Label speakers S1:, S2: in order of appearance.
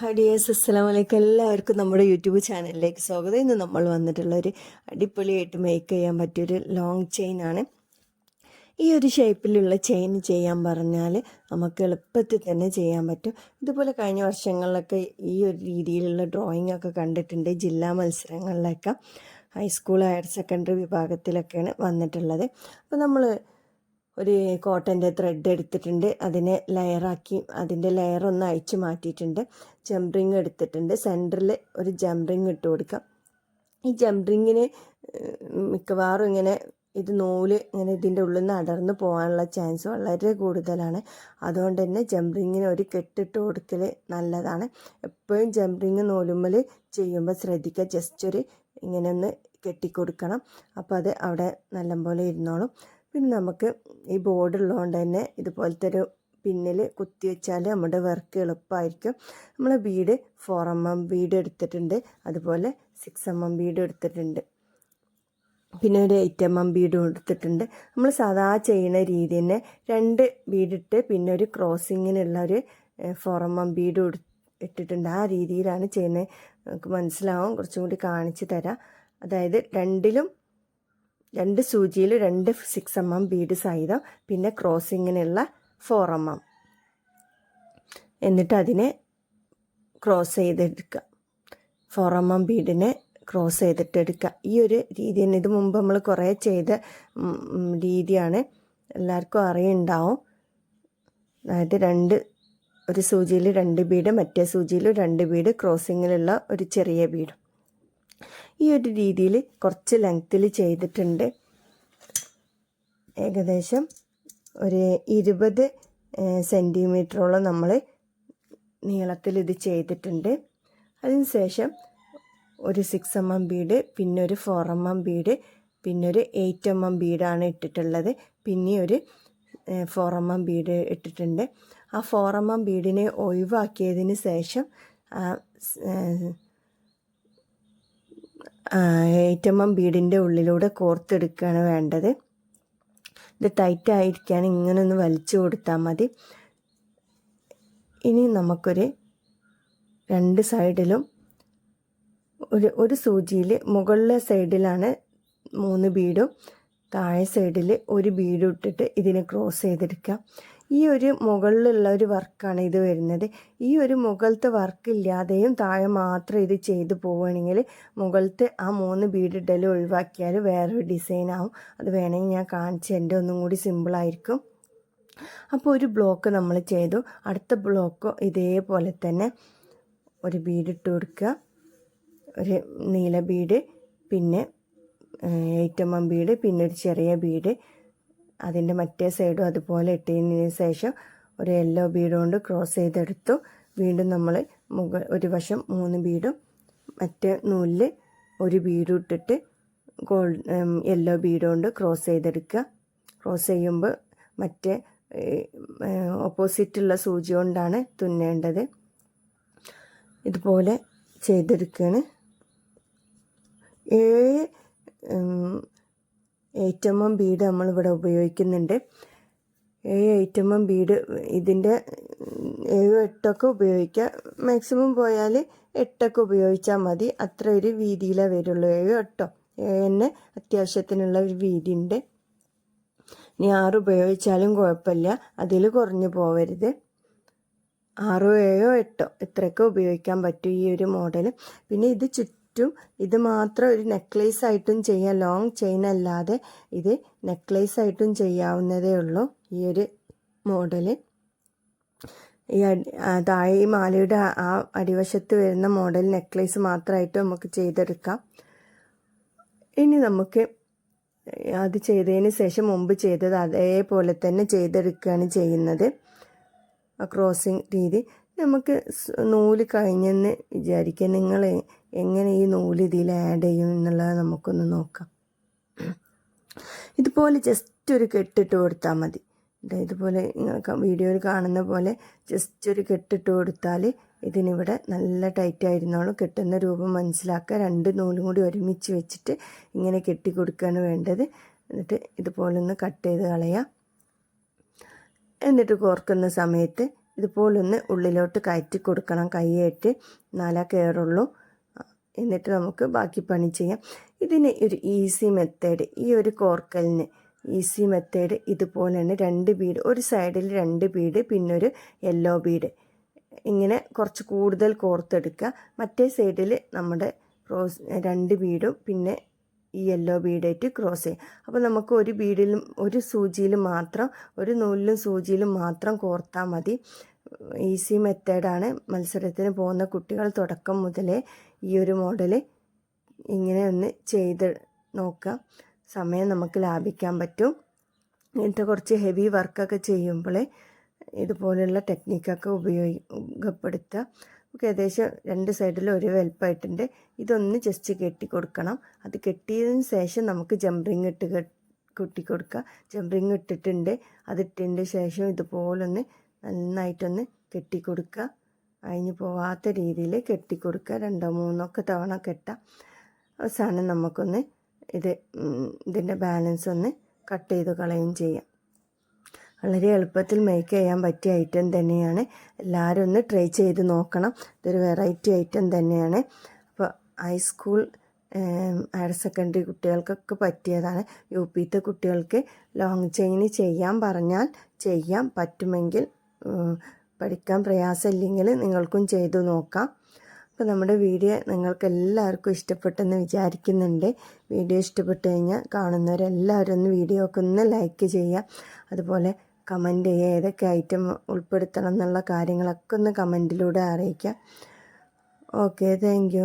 S1: Hi dears അസ്സലാമു അലൈക്കും എല്ലാവർക്കും നമ്മുടെ യൂട്യൂബ് ചാനലിലേക്ക് സ്വാഗതം. ഇന്ന് നമ്മൾ വന്നിട്ടുള്ള ഒരു അടിപൊളിയായിട്ട് മേക്ക് ചെയ്യാൻ പറ്റിയൊരു ലോങ് ചെയിൻ ആണ്. ഈ ഒരു ഷേപ്പിലുള്ള ചെയിൻ ചെയ്യാൻ പറഞ്ഞാൽ നമുക്ക് എളുപ്പത്തിൽ തന്നെ ചെയ്യാൻ പറ്റും. ഇതുപോലെ കഴിഞ്ഞ വർഷങ്ങളിലൊക്കെ ഈ ഒരു രീതിയിലുള്ള ഡ്രോയിങ് ഒക്കെ കണ്ടിട്ടുണ്ട്. ജില്ലാ മത്സരങ്ങളിലൊക്കെ ഹൈസ്കൂൾ ഹയർ സെക്കൻഡറി വിഭാഗത്തിലൊക്കെയാണ് വന്നിട്ടുള്ളത്. അപ്പോൾ നമ്മൾ ഒരു കോട്ടന്റെ ത്രെഡ് എടുത്തിട്ടുണ്ട്. അതിനെ ലെയറാക്കി അതിന്റെ ലെയർ ഒന്ന് അയച്ചു മാറ്റിയിട്ടുണ്ട്. ജംറിങ് എടുത്തിട്ടുണ്ട്. സെന്ററിൽ ഒരു ജംറിങ് ഇട്ട് കൊടുക്കാം. ഈ ജംറിങ്ങിന് മിക്കവാറും ഇങ്ങനെ ഇത് നൂൽ ഇങ്ങനെ ഇതിന്റെ ഉള്ളിൽ നിന്ന് അടർന്ന് പോകാനുള്ള ചാൻസ് വളരെ കൂടുതലാണ്. അതുകൊണ്ട് തന്നെ ജംറിങ്ങിന് ഒരു കെട്ടിട്ട് കൊടുക്കൽ നല്ലതാണ്. എപ്പോഴും ജംറിങ് നൂലുമ്മൽ ചെയ്യുമ്പോൾ ശ്രദ്ധിക്കുക. ജസ്റ്റ് ഒരു ഇങ്ങനെ ഒന്ന് കെട്ടിക്കൊടുക്കണം. അപ്പോൾ അത് അവിടെ നല്ലപോലെ ഇരുന്നോളും. പിന്നെ നമുക്ക് ഈ ബോർഡ് ഉള്ളതുകൊണ്ട് തന്നെ ഇതുപോലത്തെ ഒരു പിന്നിൽ കുത്തി വെച്ചാൽ നമ്മുടെ വർക്ക് എളുപ്പമായിരിക്കും. നമ്മൾ bead four M M bead എടുത്തിട്ടുണ്ട്. അതുപോലെ സിക്സ് എം എം ബീഡ് എടുത്തിട്ടുണ്ട്. പിന്നെ ഒരു എയ്റ്റ് എം എം ബീഡും എടുത്തിട്ടുണ്ട്. നമ്മൾ സാധാ ചെയ്യുന്ന രീതി തന്നെ രണ്ട് ബീഡിട്ട് പിന്നെ ഒരു ക്രോസിങ്ങിനുള്ള ഒരു ഫോർ എം എം ബീഡ് ഇട്ടിട്ടുണ്ട്. ആ രീതിയിലാണ് ചെയ്യുന്നത്. നമുക്ക് മനസ്സിലാവും. കുറച്ചും കൂടി കാണിച്ചു തരാം. അതായത് രണ്ടിലും രണ്ട് സൂചിയിൽ രണ്ട് സിക്സ് എം എം ബീഡ് സഹിതം പിന്നെ ക്രോസിങ്ങിനുള്ള ഫോർ എം എം. എന്നിട്ട് അതിനെ ക്രോസ് ചെയ്തെടുക്കുക. ഫോർ എം എം ബീഡിനെ ക്രോസ് ചെയ്തിട്ട് എടുക്കുക ഈ ഒരു രീതി തന്നെ. ഇത് മുമ്പ് നമ്മൾ കുറേ ചെയ്ത രീതിയാണ്. എല്ലാവർക്കും അറിയുണ്ടാവും. അതായത് രണ്ട് ഒരു സൂചിയിൽ രണ്ട് ബീഡ് മറ്റേ സൂചിയിൽ രണ്ട് ബീഡ് ക്രോസിങ്ങിലുള്ള ഒരു ചെറിയ ബീഡും ഈ ഒരു രീതിയിൽ കുറച്ച് ലെങ്ത്തിൽ ചെയ്തിട്ടുണ്ട്. ഏകദേശം ഒരു ഇരുപത് സെന്റിമീറ്ററോളം നമ്മൾ നീളത്തിൽ ഇത് ചെയ്തിട്ടുണ്ട്. അതിനുശേഷം ഒരു സിക്സ് എം എം ബീഡ് പിന്നെ ഒരു ഫോർ എം എം ബീഡ് പിന്നെ ഒരു എയ്റ്റ് എം എം ബീഡാണ് ഇട്ടിട്ടുള്ളത്. പിന്നെ ഒരു ഫോർ എം എം ബീഡ് ഇട്ടിട്ടുണ്ട്. ആ ഫോർ എം എം ബീഡിനെ ഒഴിവാക്കിയതിന് ശേഷം എം ബീഡിന്റെ ഉള്ളിലൂടെ കോർത്തെടുക്കുകയാണ് വേണ്ടത്. ഇത് ടൈറ്റ് ആയിരിക്കാൻ ഇങ്ങനെ ഒന്ന് വലിച്ചു കൊടുത്താൽ മതി. ഇനി നമുക്കൊരു രണ്ട് സൈഡിലും ഒരു ഒരു സൂചിയിൽ മുകളിലെ സൈഡിലാണ് മൂന്ന് ബീഡും താഴെ സൈഡിൽ ഒരു ബീഡും ഇട്ടിട്ട് ഇതിനെ ക്രോസ് ചെയ്തെടുക്കാം. ഈ ഒരു മുകളിലുള്ള ഒരു വർക്കാണ് ഇത് വരുന്നത്. ഈ ഒരു മുകളിലത്തെ വർക്ക് ഇല്ലാതെയും താഴെ മാത്രം ഇത് ചെയ്ത് പോവുകയാണെങ്കിൽ മുകളിലത്തെ ആ മൂന്ന് ബീഡ് ഇടൽ ഒഴിവാക്കിയാൽ വേറൊരു ഡിസൈൻ ആവും. അത് വേണമെങ്കിൽ ഞാൻ കാണിച്ച് എന്റെ ഒന്നും കൂടി സിമ്പിളായിരിക്കും അപ്പോൾ ഒരു ബ്ലോക്ക് നമ്മൾ ചെയ്തു. അടുത്ത ബ്ലോക്ക് ഇതേപോലെ തന്നെ ഒരു ബീഡ് ഇട്ട് കൊടുക്കുക. ഒരു നീല ബീഡ് പിന്നെ എയ്റ്റമ്മം ബീഡ് പിന്നെ ഒരു ചെറിയ ബീഡ്. അതിന്റെ മറ്റേ സൈഡും അതുപോലെ ഇട്ടതിന് ശേഷം ഒരു യെല്ലോ ബീഡ് കൊണ്ട് ക്രോസ് ചെയ്തെടുത്തു. വീണ്ടും നമ്മൾ മുകൾ ഒരു വശം മൂന്ന് ബീഡും മറ്റേ നൂലിൽ ഒരു ബീഡും ഇട്ടിട്ട് ഗോൾഡ് യെല്ലോ ബീഡ് കൊണ്ട് ക്രോസ് ചെയ്തെടുക്കുക. ക്രോസ് ചെയ്യുമ്പോൾ മറ്റേ ഓപ്പോസിറ്റുള്ള സൂചി കൊണ്ടാണ് തുന്നേണ്ടത്. ഇതുപോലെ ചെയ്തെടുക്കുകയാണ് ഏഴ് എയ്റ്റമ്മം ബീഡ് നമ്മളിവിടെ ഉപയോഗിക്കുന്നുണ്ട്. ഏഴ് എയ്റ്റമ്മം ബീഡ് ഇതിന്റെ ഏഴും എട്ടൊക്കെ ഉപയോഗിക്കുക. മാക്സിമം പോയാൽ എട്ടൊക്കെ ഉപയോഗിച്ചാൽ മതി. അത്ര ഒരു വീതിയിലേ വരുള്ളൂ. ഏഴും എട്ടോ. ഏഴ് അത്യാവശ്യത്തിനുള്ള ഒരു വീതിയുണ്ട്. ഇനി ആറ് ഉപയോഗിച്ചാലും കുഴപ്പമില്ല. അതിൽ കുറഞ്ഞു പോവരുത്. ആറോ ഏഴോ എട്ടോ ഇത്രയൊക്കെ ഉപയോഗിക്കാൻ പറ്റും ഈ ഒരു മോഡൽ പിന്നെ ഇത് ചുറ്റും ചുറ്റും ഇത് മാത്രം ഒരു നെക്ലേസ് ആയിട്ടും ചെയ്യാം. ലോങ് ചെയിൻ അല്ലാതെ ഇത് നെക്ലേസ് ആയിട്ടും ചെയ്യാവുന്നതേ ഉള്ളൂ ഈ ഒരു മോഡൽ ഈ താഴെ ഈ മാലയുടെ ആ അടിവശത്ത് വരുന്ന മോഡൽ നെക്ലേസ് മാത്രമായിട്ട് നമുക്ക് ചെയ്തെടുക്കാം. ഇനി നമുക്ക് അത് ചെയ്തതിന് ശേഷം മുമ്പ് ചെയ്തത് അതേപോലെ തന്നെ ചെയ്തെടുക്കുകയാണ് ചെയ്യുന്നത്. ക്രോസിങ് രീതി. നമുക്ക് നൂൽ കഴിഞ്ഞെന്ന് വിചാരിക്കുക നിങ്ങൾ എങ്ങനെ ഈ നൂൽ ഇതിൽ ആഡ് ചെയ്യും എന്നുള്ളത് നമുക്കൊന്ന് നോക്കാം. ഇതുപോലെ ജസ്റ്റ് ഒരു കെട്ടിട്ട് കൊടുത്താൽ മതി. ഇതുപോലെ വീഡിയോയിൽ കാണുന്ന പോലെ ജസ്റ്റ് ഒരു കെട്ടിട്ട് കൊടുത്താൽ ഇതിനിവിടെ നല്ല ടൈറ്റ് ആയിരുന്നോളൂ. കെട്ടുന്ന രൂപം മനസ്സിലാക്കുക. രണ്ട് നൂലും കൂടി ഒരുമിച്ച് വെച്ചിട്ട് ഇങ്ങനെ കെട്ടി കൊടുക്കുകയാണ് വേണ്ടത്. എന്നിട്ട് ഇതുപോലെ ഒന്ന് കട്ട് ചെയ്ത് കളയാം. എന്നിട്ട് കോർക്കുന്ന സമയത്ത് ഇതുപോലൊന്ന് ഉള്ളിലോട്ട് കയറ്റി കൊടുക്കണം. കൈയായിട്ട് നാലാ കയറുള്ളൂ. എന്നിട്ട് നമുക്ക് ബാക്കി പണി ചെയ്യാം. ഇതിന് ഒരു ഈസി മെത്തേഡ് ഈ ഒരു കോർക്കലിന് ഈസി മെത്തേഡ് ഇതുപോലെയാണ് രണ്ട് ബീഡ് ഒരു സൈഡിൽ രണ്ട് ബീഡ് പിന്നൊരു യെല്ലോ ബീഡ് ഇങ്ങനെ കുറച്ച് കൂടുതൽ കോർത്തെടുക്കുക. മറ്റേ സൈഡിൽ നമ്മുടെ റോസ് രണ്ട് ബീഡും പിന്നെ ഈ യെല്ലോ ബീഡായിട്ട് ക്രോസ് ചെയ്യും. അപ്പോൾ നമുക്ക് ഒരു ബീഡിലും ഒരു സൂചിയിലും മാത്രം ഒരു നൂലിലും സൂചിയിലും മാത്രം കോർത്താൽ മതി. ഈസി മെത്തേഡാണ് മത്സരത്തിന് പോകുന്ന കുട്ടികൾ തുടക്കം മുതലേ ഈ ഒരു മോഡൽ ഇങ്ങനെ ഒന്ന് ചെയ്ത് നോക്കാം. സമയം നമുക്ക് ലാഭിക്കാൻ പറ്റും. ഇങ്ങനത്തെ കുറച്ച് ഹെവി വർക്കൊക്കെ ചെയ്യുമ്പോൾ ഇതുപോലെയുള്ള ടെക്നിക്കൊക്കെ ഉപയോഗപ്പെടുത്തുക നമുക്ക് ഏകദേശം രണ്ട് സൈഡിലും ഒരു വലുപ്പമായിട്ടുണ്ട്. ഇതൊന്ന് ജസ്റ്റ് കെട്ടി കൊടുക്കണം അത് കെട്ടിയതിന് ശേഷം നമുക്ക് ജംറിങ് ഇട്ട് കെട്ടി കൊടുക്കുക ജംറിങ് ഇട്ടിട്ടുണ്ട്. അതിട്ടതിന്റെ ശേഷം ഇതുപോലൊന്ന് നന്നായിട്ടൊന്ന് കെട്ടി കൊടുക്കുക അഴിഞ്ഞു പോവാത്ത രീതിയിൽ കെട്ടി കൊടുക്കുക രണ്ടോ മൂന്നോ ഒക്കെ തവണ കെട്ടാം. അവസാനം നമുക്കൊന്ന് ഇത് ഇതിന്റെ ബാലൻസ് ഒന്ന് കട്ട് ചെയ്ത് കളയുകയും ചെയ്യാം. വളരെ എളുപ്പത്തിൽ മേക്ക് ചെയ്യാൻ പറ്റിയ ഐറ്റം തന്നെയാണ്. എല്ലാവരും ഒന്ന് ട്രൈ ചെയ്ത് നോക്കണം. ഇതൊരു വെറൈറ്റി ഐറ്റം തന്നെയാണ്. അപ്പോൾ ഹൈസ്കൂൾ ഹയർ സെക്കൻഡറി കുട്ടികൾക്കൊക്കെ പറ്റിയതാണ്. യു പിത്തെ കുട്ടികൾക്ക് ലോങ് ചെയിൻ ചെയ്യാൻ പറഞ്ഞാൽ ചെയ്യാൻ പറ്റുമെങ്കിൽ പഠിക്കാൻ പ്രയാസമില്ലെങ്കിൽ നിങ്ങൾക്കും ചെയ്തു നോക്കാം. അപ്പോൾ നമ്മുടെ വീഡിയോ നിങ്ങൾക്ക് എല്ലാവർക്കും ഇഷ്ടപ്പെട്ടെന്ന് വിചാരിക്കുന്നുണ്ട്. വീഡിയോ ഇഷ്ടപ്പെട്ട് കഴിഞ്ഞാൽ കാണുന്നവരെല്ലാവരും ഒന്ന് വീഡിയോ ഒക്കെ ഒന്ന് ലൈക്ക് ചെയ്യുക. അതുപോലെ കമന്റ് ചെയ്യുക ഏതൊക്കെ ഐറ്റം ഉൾപ്പെടുത്തണം എന്നുള്ള കാര്യങ്ങളൊക്കെ ഒന്ന് കമന്റിലൂടെ അറിയിക്കാം. Okay thank